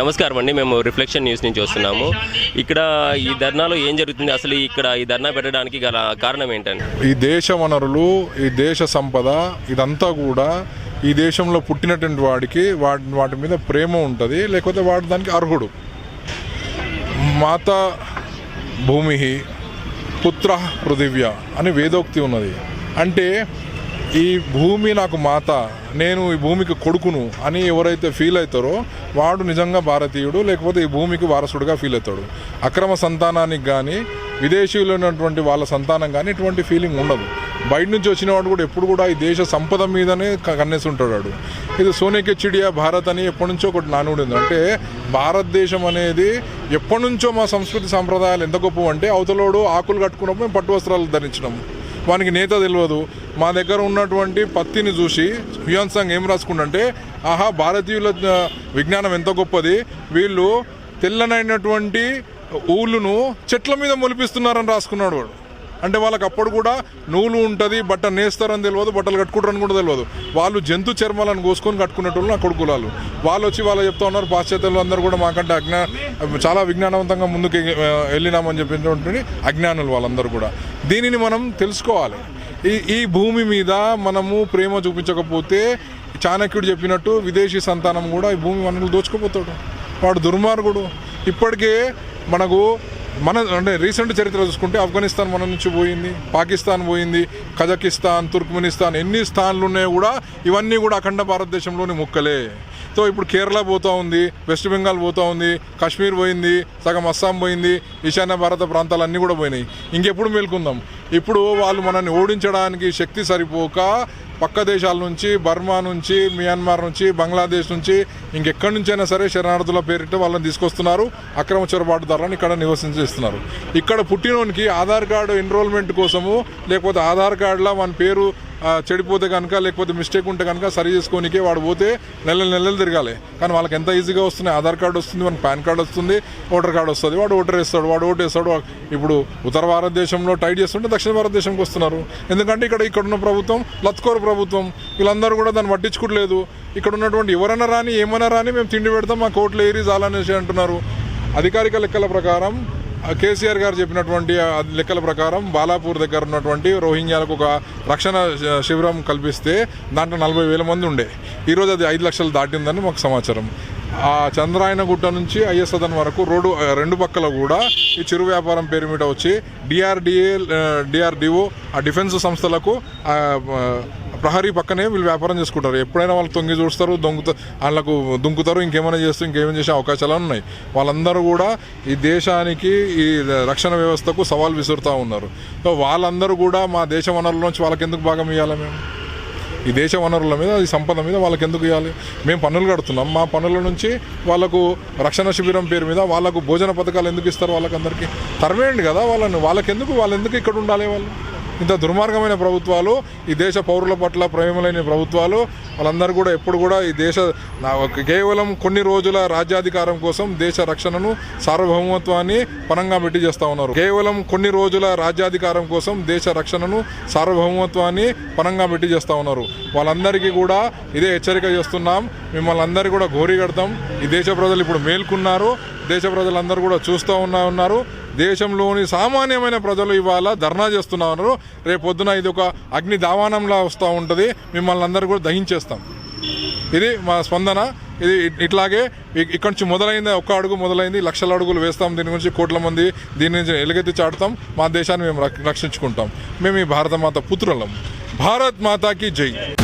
నమస్కారం అండి. మేము రిఫ్లెక్షన్ న్యూస్ నుంచి వస్తున్నాము. ఇక్కడ ఈ ధర్నాలో ఏం జరుగుతుంది? అసలు ఇక్కడ ఈ ధర్నా పెట్టడానికి గల కారణం ఏంటండి? ఈ దేశ వనరులు ఈ దేశ సంపద ఇదంతా కూడా ఈ దేశంలో పుట్టినటువంటి వాడికి వాటి వాటి మీద ప్రేమ ఉంటుంది లేకపోతే వాడు దానికి అర్హుడు. మాత భూమి పుత్ర పృథివ్య అని వేదోక్తి ఉన్నది. అంటే ఈ భూమి నాకు మాత నేను ఈ భూమికి కొడుకును అని ఎవరైతే ఫీల్ అవుతారో వాడు నిజంగా భారతీయుడు లేకపోతే ఈ భూమికి వారసుడుగా ఫీల్ అవుతాడు. అక్రమ సంతానానికి కానీ విదేశీయులు ఉన్నటువంటి వాళ్ళ సంతానం కానీ ఇటువంటి ఫీలింగ్ ఉండదు. బయట నుంచి వచ్చిన వాడు కూడా ఎప్పుడు కూడా ఈ దేశ సంపద మీదనే కన్నేసి ఉంటాడు ఇది సోనేకే చిడియా భారత్ అని ఎప్పటి నుంచో ఒకటి నానుడు అంటే భారతదేశం అనేది ఎప్పటి నుంచో మా సంస్కృతి సాంప్రదాయాలు ఎంత గొప్ప అంటే అవతలోడు ఆకులు కట్టుకున్నప్పుడు మేము పట్టు వస్త్రాలు ధరించినాము. వానికి నేత తెలియదు మా దగ్గర ఉన్నటువంటి పత్తిని చూసి హ్యుయాన్ ఏం రాసుకుంటే ఆహా భారతీయుల విజ్ఞానం ఎంత గొప్పది. వీళ్ళు తెల్లనైనటువంటి ఊళ్ళును చెట్ల మీద మొలిపిస్తున్నారని రాసుకున్నాడు వాడు. అంటే వాళ్ళకి అప్పుడు కూడా నూలు ఉంటుంది బట్ట నేస్తారని తెలియదు బట్టలు కట్టుకుంటారని కూడా తెలియదు వాళ్ళు జంతు చర్మాలను కోసుకొని కట్టుకునేటోళ్ళు అక్కడ కులాలు వాళ్ళు వచ్చి వాళ్ళు చెప్తా ఉన్నారు పాశ్చాత్యులు అందరూ కూడా మాకంటే అజ్ఞా చాలా విజ్ఞానవంతంగా ముందుకు వెళ్ళినామని చెప్పినటువంటి అజ్ఞానులు వాళ్ళందరూ కూడా. దీనిని మనం తెలుసుకోవాలి. ఈ ఈ భూమి మీద మనము ప్రేమ చూపించకపోతే చాణక్యుడు చెప్పినట్టు విదేశీ సంతానం కూడా ఈ భూమి మనల్ని దోచుకుపోతాడు. వాడు దుర్మార్గుడు. ఇప్పటికే మనకు మన అంటే రీసెంట్ చరిత్ర చూసుకుంటే ఆఫ్ఘనిస్తాన్ మన నుంచి పోయింది పాకిస్తాన్ పోయింది కజకిస్తాన్ తుర్క్మెనిస్తాన్ ఎన్ని స్థాన్లు ఉన్నాయో కూడా ఇవన్నీ కూడా అఖండ భారతదేశంలోని ముక్కలే. సో ఇప్పుడు కేరళ పోతూ ఉంది వెస్ట్ బెంగాల్ పోతూ ఉంది కాశ్మీర్ పోయింది సగం అస్సాం పోయింది ఈశాన్య భారత ప్రాంతాలు అన్నీ కూడా పోయినాయి. ఇంకెప్పుడు మేల్కొందాం? ఇప్పుడు వాళ్ళు మనల్ని ఓడించడానికి శక్తి సరిపోక పక్క దేశాల నుంచి బర్మా నుంచి మియాన్మార్ నుంచి బంగ్లాదేశ్ నుంచి ఇంకెక్కడి నుంచైనా సరే శరణార్థుల పేరిట వాళ్ళని తీసుకొస్తున్నారు. అక్రమ చొరబాటుదారులను ఇక్కడ నివసించేస్తున్నారు. ఇక్కడ పుట్టినోనికి ఆధార్ కార్డు ఎన్రోల్మెంట్ కోసము లేకపోతే ఆధార్ కార్డులో మన పేరు చెడిపోతే కనుక లేకపోతే మిస్టేక్ ఉంటే కనుక సరి చేసుకోనికే వాడు పోతే నెలలు నెలలు తిరగాలి. కానీ వాళ్ళకి ఎంత ఈజీగా వస్తుంది ఆధార్ కార్డు వస్తుంది మనకి పాన్ కార్డు వస్తుంది ఓటర్ కార్డు వస్తుంది. వాడు ఓటర్ వేస్తాడు వాడు ఓటు వేస్తాడు. ఇప్పుడు ఉత్తర భారతదేశంలో టైట్ చేస్తుంటే దక్షిణ భారతదేశంకి వస్తున్నారు. ఎందుకంటే ఇక్కడ ఇక్కడ ఉన్న ప్రభుత్వం లత్కోర్ ప్రభుత్వం వీళ్ళందరూ కూడా దాన్ని పట్టించుకోవట్లేదు ఇక్కడ ఉన్నటువంటి ఎవరైనా రాని ఏమైనా రాని మేము తిండి పెడతాం మా కోట్లు ఏరి చాలనేసి అంటున్నారు. అధికారిక లెక్కల ప్రకారం కేసీఆర్ గారు చెప్పినటువంటి లెక్కల ప్రకారం బాలాపూర్ దగ్గర ఉన్నటువంటి రోహింగ్యాలకు ఒక రక్షణ శిబిరం కల్పిస్తే దాంట్లో నలభై వేల మంది ఉండే. ఈరోజు అది ఐదు లక్షలు దాటిందని మాకు సమాచారం. ఆ చంద్రాయన గుట్ట నుంచి ఐఎస్ సదన్ వరకు రోడ్డు రెండు పక్కల కూడా ఈ చిరు వ్యాపారం పేరు మీద వచ్చి డిఆర్డిఏ డిఆర్డిఓ ఆ డిఫెన్స్ సంస్థలకు ప్రహరీ పక్కనే వీళ్ళు వ్యాపారం చేసుకుంటారు. ఎప్పుడైనా వాళ్ళు తొంగి చూస్తారు దొంగత వాళ్ళకు దుంకుతారు ఇంకేమైనా చేస్తూ ఇంకేమైనా చేసే అవకాశాలు ఉన్నాయి. వాళ్ళందరూ కూడా ఈ దేశానికి ఈ రక్షణ వ్యవస్థకు సవాల్ విసురుతూ ఉన్నారు. సో వాళ్ళందరూ కూడా మా దేశ వనరుల నుంచి వాళ్ళకి ఎందుకు భాగం ఇవ్వాలి మేము? ఈ దేశ వనరుల మీద ఈ సంపద మీద వాళ్ళకి ఎందుకు ఇవ్వాలి మేము పన్నులు కడుతున్నాం. మా పన్నుల నుంచి వాళ్ళకు రక్షణ శిబిరం పేరు మీద వాళ్ళకు భోజన పథకాలు ఎందుకు ఇస్తారు వాళ్ళకందరికీ? తరవేయండి కదా వాళ్ళని. వాళ్ళకెందుకు? వాళ్ళు ఎందుకు ఇక్కడ ఉండాలి వాళ్ళు? ఇంత దుర్మార్గమైన ప్రభుత్వాలు ఈ దేశ పౌరుల పట్ల ప్రేమలేని ప్రభుత్వాలు వాళ్ళందరూ కూడా ఎప్పుడు కూడా ఈ దేశ కేవలం కొన్ని రోజుల రాజ్యాధికారం కోసం దేశ రక్షణను సార్వభౌమత్వాన్ని పనంగా పెట్టి చేస్తూ ఉన్నారు. కేవలం కొన్ని రోజుల రాజ్యాధికారం కోసం దేశ రక్షణను సార్వభౌమత్వాన్ని పనంగా పెట్టి చేస్తూ ఉన్నారు. వాళ్ళందరికీ కూడా ఇదే హెచ్చరిక చేస్తున్నాం. మిమ్మల్ని అందరికీ కూడా ఘోరీ కడతాం. ఈ దేశ ప్రజలు ఇప్పుడు మేల్కొన్నారు. దేశ ప్రజలందరూ కూడా చూస్తూ ఉన్నా ఉన్నారు. దేశంలోని సామాన్యమైన ప్రజలు ఇవాళ ధర్నా చేస్తున్నారు రేపు పొద్దున ఇది ఒక అగ్ని దావానంలా వస్తూ ఉంటుంది. మిమ్మల్ని అందరూ కూడా దహించేస్తాం. ఇది మా స్పందన. ఇది ఇట్లాగే ఇక్కడ ఇక్కడి నుంచి మొదలైంది ఒక్క అడుగు మొదలైంది. లక్షల అడుగులు వేస్తాం. దీని గురించి కోట్ల మంది దీని నుంచి ఎలుగెత్తి చాటుతాం. మా దేశాన్ని మేము రక్ష- రక్షించుకుంటాం. మేము ఈ భారత మాత పుత్రులం. భారత్ మాతాకి జై.